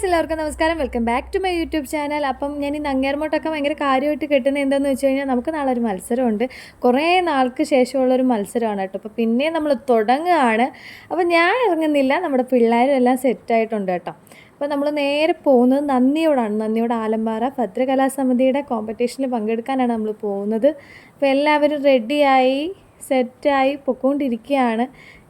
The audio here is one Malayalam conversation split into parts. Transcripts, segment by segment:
ഗൈസ് എല്ലാവർക്കും നമസ്കാരം. Welcome back to my YouTube channel അപ്പം ഞാൻ ഈ നങ്ങേർമോട്ടൊക്കെ ഭയങ്കര കാര്യമായിട്ട് കിട്ടുന്നത് എന്താണെന്ന് വെച്ച് കഴിഞ്ഞാൽ നമുക്ക് നാളെ ഒരു മത്സരമുണ്ട്. കുറേ നാൾക്ക് ശേഷമുള്ള ഒരു മത്സരമാണ് കേട്ടോ. അപ്പോൾ പിന്നെ നമ്മൾ തുടങ്ങുകയാണ്. അപ്പോൾ ഞാൻ ഇറങ്ങുന്നില്ല. നമ്മുടെ പിള്ളേരും എല്ലാം സെറ്റായിട്ടുണ്ട് കേട്ടോ. അപ്പോൾ നമ്മൾ നേരെ പോകുന്നത് നന്ദിയോടാണ്. നന്ദിയോട് ആലമ്പാറ ഭദ്രകലാസമിതിയുടെ കോമ്പറ്റീഷനിൽ പങ്കെടുക്കാനാണ് നമ്മൾ പോകുന്നത്. അപ്പോൾ എല്ലാവരും റെഡിയായി സെറ്റായി പൊക്കോണ്ടിരിക്കുകയാണ്.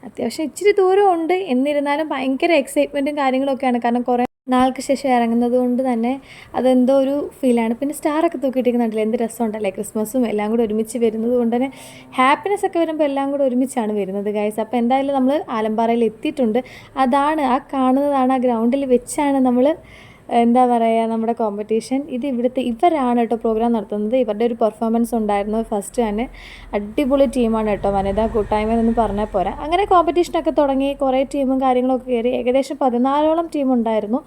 അത്യാവശ്യം ഇച്ചിരി ദൂരമുണ്ട്. എന്നിരുന്നാലും ഭയങ്കര എക്സൈറ്റ്മെന്റും കാര്യങ്ങളൊക്കെയാണ്. കാരണം കുറേ നാൾക്ക് ശേഷം ഇറങ്ങുന്നത് കൊണ്ട് തന്നെ അതെന്തോ ഒരു ഫീലാണ്. പിന്നെ സ്റ്റാറൊക്കെ തൂക്കിയിട്ടിരിക്കുന്നുണ്ടല്ലോ എന്ത് രസമുണ്ടല്ലേ ക്രിസ്മസും എല്ലാം കൂടെ ഒരുമിച്ച് വരുന്നത് കൊണ്ട് തന്നെ ഹാപ്പിനെസ് ഒക്കെ വരുമ്പോൾ എല്ലാം കൂടെ ഒരുമിച്ചാണ് വരുന്നത് ഗൈസ് അപ്പോൾ എന്തായാലും നമ്മൾ ആലമ്പാറയിൽ എത്തിയിട്ടുണ്ട്. അതാണ് ആ കാണുന്നതാണ് ആ ഗ്രൗണ്ടിൽ വെച്ചാണ് നമ്മൾ എന്താ പറയുക നമ്മുടെ കോമ്പറ്റീഷൻ ഇത് ഇവിടുത്തെ ഇവരാണ് കേട്ടോ പ്രോഗ്രാം നടത്തുന്നത്. ഇവരുടെ ഒരു പെർഫോമൻസ് ഉണ്ടായിരുന്നു ഫസ്റ്റ് തന്നെ. അടിപൊളി ടീമാണ് കേട്ടോ വനിതാ കൂട്ടായ്മ എന്ന് പറഞ്ഞാൽ പോരാ. അങ്ങനെ കോമ്പറ്റീഷനൊക്കെ തുടങ്ങി കുറേ ടീമും കാര്യങ്ങളൊക്കെ കയറി. ഏകദേശം പതിനാലോളം ടീം ഉണ്ടായിരുന്നു.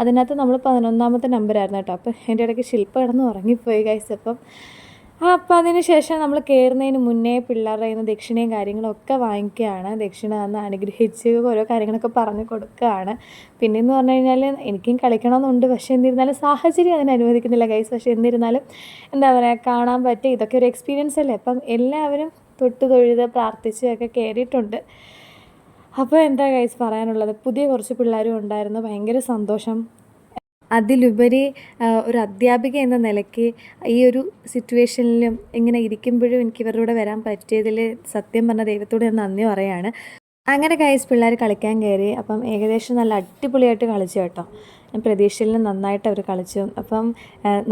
അതിനകത്ത് നമ്മൾ പതിനൊന്നാമത്തെ നമ്പറായിരുന്നു കേട്ടോ അപ്പോൾ എന്റെ ഇടയ്ക്ക് ശില്പ കിടന്ന് ഉറങ്ങിപ്പോയി ഗൈസ് അപ്പം അപ്പം അതിന് ശേഷം നമ്മൾ കയറുന്നതിന് മുന്നേ പിള്ളേരുടെ കയ്യിൽ നിന്ന് ദക്ഷിണയും കാര്യങ്ങളൊക്കെ വാങ്ങിക്കുകയാണ്. ദക്ഷിണ അന്ന് അനുഗ്രഹിച്ച് ഓരോ കാര്യങ്ങളൊക്കെ പറഞ്ഞു കൊടുക്കുകയാണ്. പിന്നെ എന്ന് പറഞ്ഞു കഴിഞ്ഞാൽ എനിക്കും കളിക്കണമെന്നുണ്ട്. പക്ഷേ എന്നിരുന്നാലും സാഹചര്യം അതിനെ അനുവദിക്കുന്നില്ല ഗൈസ് പക്ഷേ എന്നിരുന്നാലും എന്താ പറയുക കാണാൻ പറ്റുക ഇതൊക്കെ ഒരു എക്സ്പീരിയൻസ് അല്ലേ? അപ്പം എല്ലാവരും തൊട്ട് തൊഴുത് പ്രാർത്ഥിച്ച് ഒക്കെ കയറിയിട്ടുണ്ട് അപ്പോൾ എന്താ ഗൈസ് പറയാനുള്ളത്? പുതിയ കുറച്ച് പിള്ളേരും ഉണ്ടായിരുന്നു. ഭയങ്കര സന്തോഷം. അതിലുപരി ഒരു അധ്യാപിക എന്ന നിലയ്ക്ക് ഈ ഒരു സിറ്റുവേഷനിലും ഇങ്ങനെ ഇരിക്കുമ്പോഴും എനിക്ക് ഇവരുടെ കൂടെ വരാൻ പറ്റിയതിൽ സത്യം പറഞ്ഞ ദൈവത്തോട് ഞാൻ നന്ദി പറയാണ്. അങ്ങനെ കൈസ് പിള്ളേർ കളിക്കാൻ കയറി അപ്പം ഏകദേശം നല്ല അടിപൊളിയായിട്ട് കളിച്ചു കേട്ടോ. പ്രതീക്ഷയിൽ നിന്ന് നന്നായിട്ട് അവർ കളിച്ചു. അപ്പം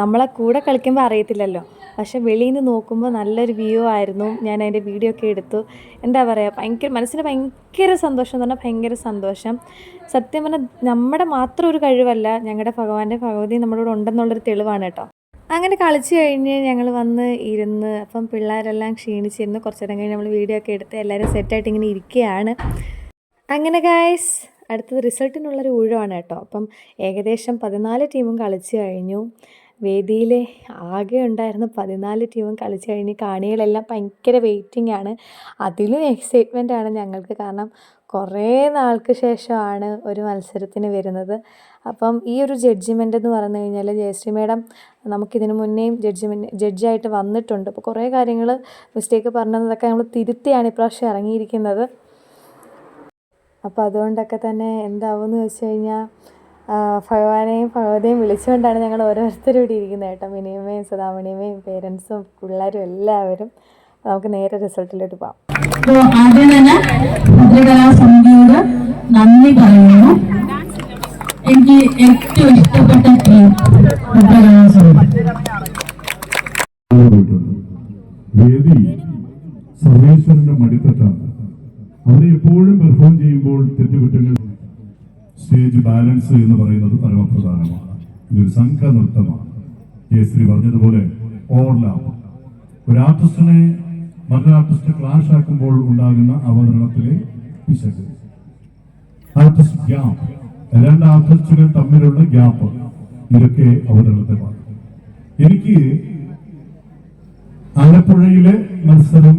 നമ്മളെ കൂടെ കളിക്കുമ്പോൾ അറിയത്തില്ലല്ലോ. പക്ഷേ വെളിയിൽ നിന്ന് നോക്കുമ്പോൾ നല്ലൊരു വ്യൂ ആയിരുന്നു. ഞാൻ അതിന്റെ വീഡിയോ ഒക്കെ എടുത്തു. എന്താ പറയുക ഭയങ്കര മനസ്സിന് ഭയങ്കര സന്തോഷം എന്ന് പറഞ്ഞാൽ ഭയങ്കര സന്തോഷം. സത്യം പറഞ്ഞാൽ നമ്മുടെ മാത്രം ഒരു കഴിവല്ല. ഞങ്ങളുടെ ഭഗവാന്റെ ഭഗവതി നമ്മളോട് ഉണ്ടെന്നുള്ളൊരു തെളിവാണ് കേട്ടോ. അങ്ങനെ കളിച്ച് കഴിഞ്ഞ് ഞങ്ങൾ വന്ന് ഇരുന്ന് അപ്പം പിള്ളേരെല്ലാം ക്ഷീണിച്ചിരുന്ന്. കുറച്ച് നേരം കഴിഞ്ഞ് നമ്മൾ വീഡിയോ ഒക്കെ എടുത്ത് എല്ലാവരും സെറ്റായിട്ട് ഇങ്ങനെ ഇരിക്കുകയാണ്. അങ്ങനെ ഗായ്സ് അടുത്തത് റിസൾട്ടിനുള്ളൊരു ഊഴമാണ് കേട്ടോ. അപ്പം ഏകദേശം പതിനാല് ടീമും കളിച്ച് കഴിഞ്ഞു. വേദിയിലെ ആകെ ഉണ്ടായിരുന്ന പതിനാല് ടീമും കളിച്ച് കഴിഞ്ഞ് കാണികളെല്ലാം ഭയങ്കര വെയിറ്റിംഗ് ആണ്. അതിലും എക്സൈറ്റ്മെന്റ് ആണ് ഞങ്ങൾക്ക്. കാരണം കുറേ നാൾക്ക് ശേഷമാണ് ഒരു മത്സരത്തിന് വരുന്നത്. അപ്പം ഈ ഒരു ജഡ്ജിമെന്റ് എന്ന് പറഞ്ഞു കഴിഞ്ഞാൽ ജയശ്രീ മേഡം നമുക്കിതിനു മുന്നേയും ജഡ്ജിമെന്റ് ജഡ്ജായിട്ട് വന്നിട്ടുണ്ട്. അപ്പോൾ കുറേ കാര്യങ്ങൾ മിസ്റ്റേക്ക് പറഞ്ഞതൊക്കെ നമ്മൾ തിരുത്തിയാണ് ഇപ്രാവശ്യം ഇറങ്ങിയിരിക്കുന്നത്. അപ്പോൾ അതുകൊണ്ടൊക്കെ തന്നെ എന്താവുമെന്ന് വെച്ച് കഴിഞ്ഞാൽ ഭഗവാനെയും ഭഗവതിയും വിളിച്ചുകൊണ്ടാണ് ഞങ്ങൾ ഓരോരുത്തരും ഇവിടെ ഇരിക്കുന്നത് കേട്ടോ. മിനിയമ്മയും സുധാമണിയമ്മയും പേരൻസും പിള്ളേരും എല്ലാവരും. നമുക്ക് നേരെ റിസൾട്ടിലോട്ട് പോകാം ആദ്യം തന്നെ ഭദ്രകലാസമിതിയോട് നന്ദി പറയുന്നു. എനിക്ക് ഏറ്റവും ഇഷ്ടപ്പെട്ട ടീം വേദി സർവേശ്വരന്റെ മടിത്തട്ടാണ്. അവിടെ എപ്പോഴും പെർഫോം ചെയ്യുമ്പോൾ തെറ്റുകുറ്റങ്ങൾ സ്റ്റേജ് ബാലൻസ് എന്ന് പറയുന്നത് പരമപ്രധാനമാണ്. ഇതൊരു സംഘ നൃത്തമാണ് ജയശ്രീ പറഞ്ഞതുപോലെ ഓവർലാപ്പ് ഒരു ആർട്ടിസ്റ്റിനെ മറ്റൊരു ആർട്ടിസ്റ്റ് ക്ലാഷ് ആക്കുമ്പോൾ ഉണ്ടാകുന്ന അവതരണത്തിലെ പിശക്. ആർട്ടിസ്റ്റ് ഗ്യാപ്പ് രണ്ട് ആർട്ടിസ്റ്റുകൾ തമ്മിലുള്ള ഗ്യാപ്പ് ഇതൊക്കെ അവരുടെ എനിക്ക് ആലപ്പുഴയിലെ മത്സരം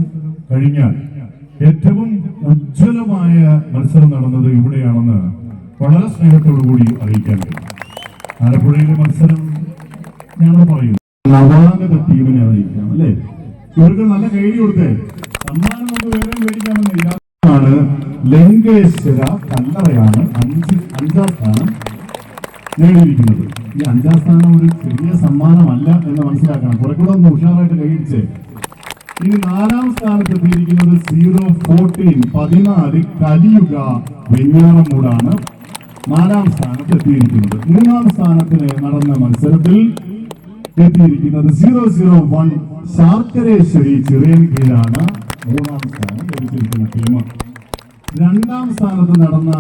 കഴിഞ്ഞാൽ ഏറ്റവും ഉജ്ജ്വലമായ മത്സരം നടന്നത് ഇവിടെയാണെന്ന് വളരെ സ്നേഹത്തോടുകൂടി അറിയിക്കാൻ കഴിയും. ആലപ്പുഴയിലെ മത്സരം ഞങ്ങൾ പറയുന്നു. നവാഗത ടീമിനെ അറിയിക്കാം അല്ലേ? ഇവർക്ക് നല്ല കൈ കൊടുത്തേ. സമ്മാനം നമുക്ക് വേറെ മേടിക്കാമെന്നില്ല ലങ്കേശ്വര കല്ലറയാണ് അഞ്ച് അഞ്ചാം സ്ഥാനം നേടിയിരിക്കുന്നത്. ഈ അഞ്ചാം സ്ഥാനം ഒരു ചെറിയ സമ്മാനമല്ല എന്ന് മനസ്സിലാക്കണം. കുറെ കൂടെ ഒന്ന് ഉഷാറായിട്ട് കഴിച്ച് ഇനി നാലാം സ്ഥാനത്ത് എത്തിയിരിക്കുന്നത് സീറോ ഫോർട്ടീൻ പതിനാല് കലിയുഗ വെഞ്ഞാറമൂടാണ് നാലാം സ്ഥാനത്ത് എത്തിയിരിക്കുന്നത് മൂന്നാം സ്ഥാനത്തിന് നടന്ന മത്സരത്തിൽ എത്തിയിരിക്കുന്നത് സീറോ സീറോ വൺ ശാർക്കരേശ്വരി ചിറയൻ കീഴാണ് മൂന്നാം സ്ഥാനം ലഭിച്ചിരിക്കുന്ന ടീം രണ്ടാം സ്ഥാനത്ത് നടന്ന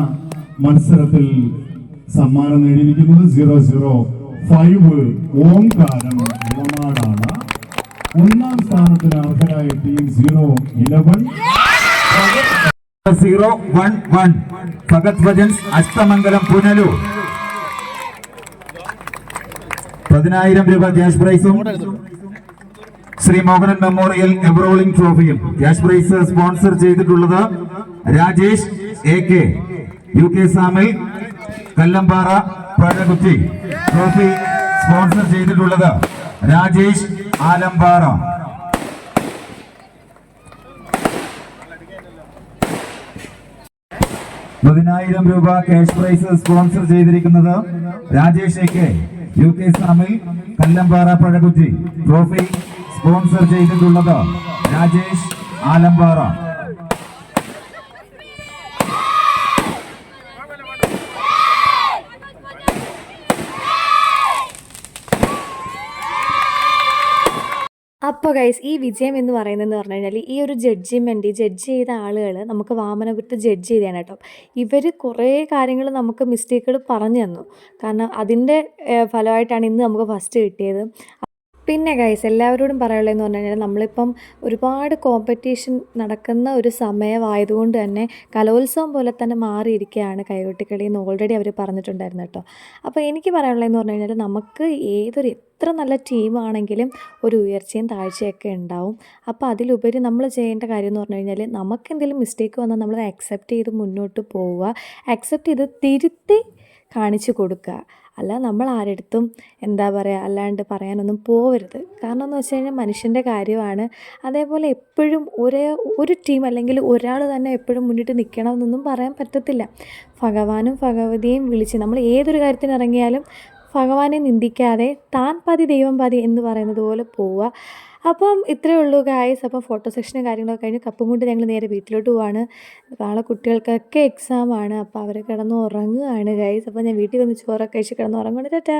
മത്സരത്തിൽ സമ്മാനം നേടിയിരിക്കുന്നത് സീറോ സീറോ ഫൈവ് ഓംകാരം ഇളനാടാണ് ഒന്നാം സ്ഥാനത്തിന് അർഹരായ team zero eleven zero one one Bhagat Bhajans Ashtamangalam Punalur. പതിനായിരം രൂപ ക്യാഷ് പ്രൈസും Shri Mohanan memorial ever rolling ട്രോഫിയും. Cash prize sponsor ചെയ്തിട്ടുള്ളത് Rajesh A K U K sawmill Kallambara Pazhakutti trophy sponsor ചെയ്തിട്ടുള്ളത് രാജേഷ് ആലമ്പാറ. പതിനായിരം രൂപ ക്യാഷ് പ്രൈസ് സ്പോൺസർ ചെയ്തിരിക്കുന്നത് Rajesh A K U K sawmill Kallambara Pazhakutti trophy sponsor ചെയ്തിട്ടുള്ളത് രാജേഷ് ആലമ്പാറ. അപ്പോൾ ഗൈസ് ഈ വിജയം എന്ന് പറയുന്നതെന്ന് പറഞ്ഞു കഴിഞ്ഞാൽ ഈ ഒരു ജഡ്ജിമെന്റ് ജഡ്ജ് ചെയ്ത ആളുകൾ നമുക്ക് വാമനപുരത്ത് ജഡ്ജ് ചെയ്തതാണ് കേട്ടോ. ഇവർ കുറേ കാര്യങ്ങൾ നമുക്ക് മിസ്റ്റേക്കുകൾ പറഞ്ഞു തന്നു. കാരണം അതിന്റെ ഫലമായിട്ടാണ് ഇന്ന് നമുക്ക് ഫസ്റ്റ് കിട്ടിയത്. പിന്നെ ഗൈസ് എല്ലാവരോടും പറയാനുള്ളതെന്ന് പറഞ്ഞു കഴിഞ്ഞാൽ നമ്മളിപ്പം ഒരുപാട് കോമ്പറ്റീഷൻ നടക്കുന്ന ഒരു സമയമായതുകൊണ്ട് തന്നെ കലോത്സവം പോലെ തന്നെ മാറിയിരിക്കുകയാണ് കൈകൊട്ടിക്കളി എന്ന് ഓൾറെഡി അവർ പറഞ്ഞിട്ടുണ്ടായിരുന്നു കേട്ടോ. അപ്പോൾ എനിക്ക് പറയാനുള്ളതെന്ന് പറഞ്ഞു കഴിഞ്ഞാൽ നമുക്ക് ഏതൊരു എത്ര നല്ല ടീമാണെങ്കിലും ഒരു ഉയർച്ചയും താഴ്ചയൊക്കെ ഉണ്ടാവും. അപ്പോൾ അതിലുപരി നമ്മൾ ചെയ്യേണ്ട കാര്യം എന്ന് പറഞ്ഞു കഴിഞ്ഞാൽ നമുക്കെന്തെങ്കിലും മിസ്റ്റേക്ക് വന്നാൽ നമ്മൾ അക്സെപ്റ്റ് ചെയ്ത് മുന്നോട്ട് പോവുക. അക്സെപ്റ്റ് ചെയ്ത് തിരുത്തി കാണിച്ചു കൊടുക്കുക. അല്ല നമ്മൾ ആരെടുത്തും എന്താ പറയുക അല്ലാണ്ട് പറയാനൊന്നും പോവരുത്. കാരണം എന്ന് വെച്ച് കഴിഞ്ഞാൽ മനുഷ്യന്റെ കാര്യമാണ്. അതേപോലെ എപ്പോഴും ഒരേ ഒരു ടീം അല്ലെങ്കിൽ ഒരാൾ തന്നെ എപ്പോഴും മുന്നിട്ട് നിൽക്കണമെന്നൊന്നും പറയാൻ പറ്റത്തില്ല. ഭഗവാനും ഭഗവതിയും വിളിച്ച് നമ്മൾ ഏതൊരു കാര്യത്തിന് ഇറങ്ങിയാലും ഭഗവാനെ നിന്ദിക്കാതെ താൻ പതി ദൈവം പാതി എന്ന് പറയുന്നത് പോലെ പോവുക. അപ്പം ഇത്രയേ ഉള്ളൂ ഗായ്സ് അപ്പം ഫോട്ടോ സെക്ഷനും കാര്യങ്ങളൊക്കെ കഴിഞ്ഞ് കപ്പും കൊണ്ട് ഞങ്ങൾ നേരെ വീട്ടിലോട്ട് പോവാണ്. നാളെ കുട്ടികൾക്കൊക്കെ എക്സാമാണ് അപ്പോൾ അവരെ കിടന്ന് ഉറങ്ങുകയാണ് ഗായ്സ് അപ്പോൾ ഞാൻ വീട്ടിൽ വന്ന് ചോറൊക്കെ കഴിച്ച് കിടന്ന് ഉറങ്ങുകയാണ് ടാറ്റാ.